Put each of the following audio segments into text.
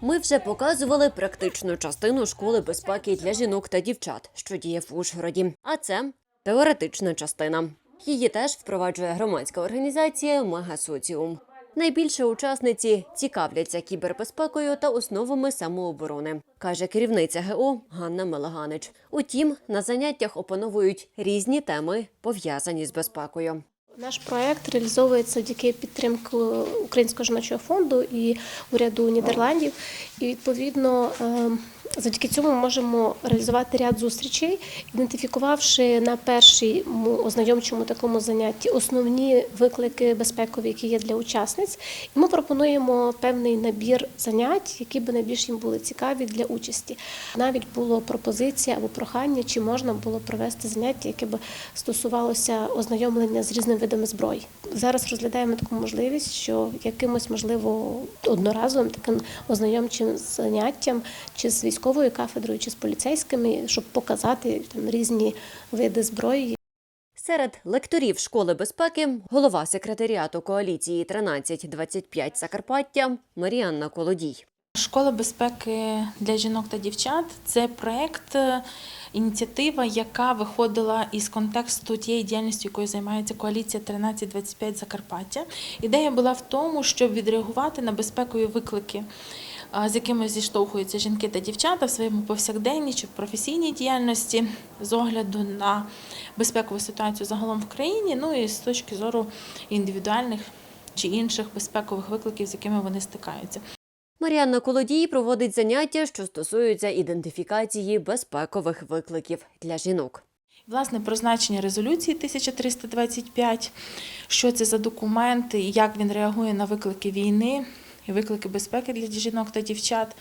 Ми вже показували практичну частину школи безпеки для жінок та дівчат, що діє в Ужгороді. А це теоретична частина. Її теж впроваджує громадська організація Мегасоціум. Найбільше учасниці цікавляться кібербезпекою та основами самооборони, каже керівниця ГО Ганна Мелаганич. Утім, на заняттях опановують різні теми, пов'язані з безпекою. Наш проект реалізовується завдяки підтримки Українського жіночого фонду і уряду Нідерландів. І відповідно ем, завдяки цьому ми можемо реалізувати ряд зустрічей, ідентифікувавши на першому ознайомчому такому занятті основні виклики безпекові, які є для учасниць. І ми пропонуємо певний набір занять, які би найбільш їм були цікаві для участі. Навіть було пропозиція або прохання, чи можна було провести заняття, яке би стосувалося ознайомлення з різними видами зброї. Зараз розглядаємо таку можливість, що якимось можливо одноразовим таким ознайомчим заняттям, чи з військовою кафедрою, чи з поліцейськими, щоб показати там різні види зброї, Серед лекторів школи безпеки голова секретаріату коаліції 1325 Закарпаття Маріанна Колодій. Школа безпеки для жінок та дівчат це проект, е, ініціатива, яка виходила із контексту тієї діяльності, якою займається коаліція 1325 Закарпаття. Ідея була в тому, щоб відреагувати на безпекові виклики. З якими зіштовхуються жінки та дівчата в своєму повсякденній чи в професійній діяльності з огляду на безпекову ситуацію загалом в країні, ну і з точки зору індивідуальних чи інших безпекових викликів, з якими вони стикаються. Маріанна Колодій проводить заняття, що стосуються ідентифікації безпекових викликів для жінок. Власне, про значення резолюції 1325, що це за документ, як він реагує на виклики війни і виклики безпеки для жінок та дівчат.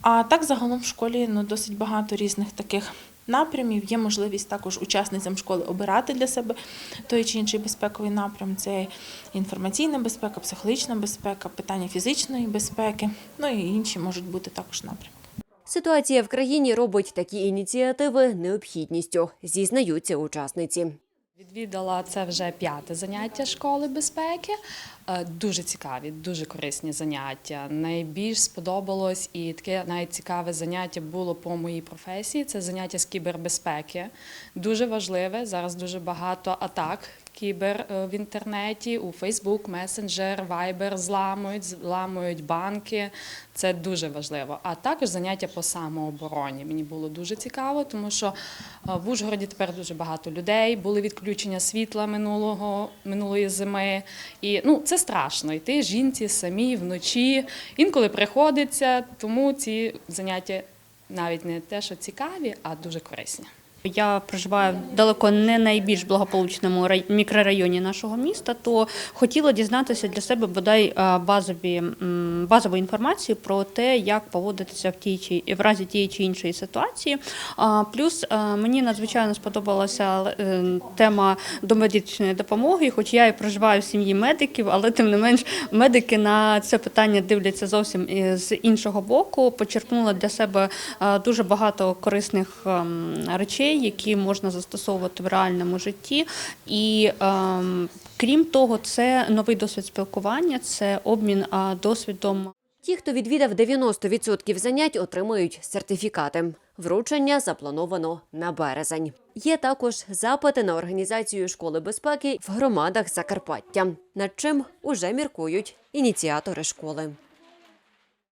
А так загалом в школі ну, досить багато різних таких напрямів. Є можливість також учасницям школи обирати для себе той чи інший безпековий напрям. Це інформаційна безпека, психологічна безпека, питання фізичної безпеки, ну і інші можуть бути також напрямки. Ситуація в країні робить такі ініціативи необхідністю, зізнаються учасниці. Відвідала це вже п'яте заняття школи безпеки. Е, Дуже цікаві, дуже корисні заняття. Найбільш сподобалось і таке навіть цікаве заняття було по моїй професії. Це заняття з кібербезпеки. Дуже важливе. Зараз дуже багато атак кібер е, в інтернеті, у Фейсбук, месенджер, Вайбер зламують, зламують банки. Це дуже важливо. А також заняття по самообороні. Мені було дуже цікаво, тому що е, в Ужгороді тепер дуже багато людей. Були відключення світла минулого минулої зими. І ну це страшно. Йти жінці самі вночі. Інколи приходиться, тому ці заняття навіть не те, що цікаві, а дуже корисні. Я проживаю далеко не найбільш благополучному рай- мікрорайоні нашого міста, то хотіла дізнатися для себе бодай базові базову інформацію про те, як поводитися в тій чи в разі тієї чи іншої ситуації. Плюс мені надзвичайно сподобалася е, тема домедичної допомоги, хоч я і проживаю в сім'ї медиків, але тим не менш медики на це питання дивляться зовсім е, з іншого боку. Почерпнула для себе дуже багато корисних ем, речей, які можна застосовувати в реальному житті. І ем, крім того, це новий досвід спілкування, це обмін досвідом. Ті, хто відвідав 90% занять, отримують сертифікати. Вручення заплановано на березень. Є також запити на організацію школи безпеки в громадах Закарпаття, над чим уже міркують ініціатори школи.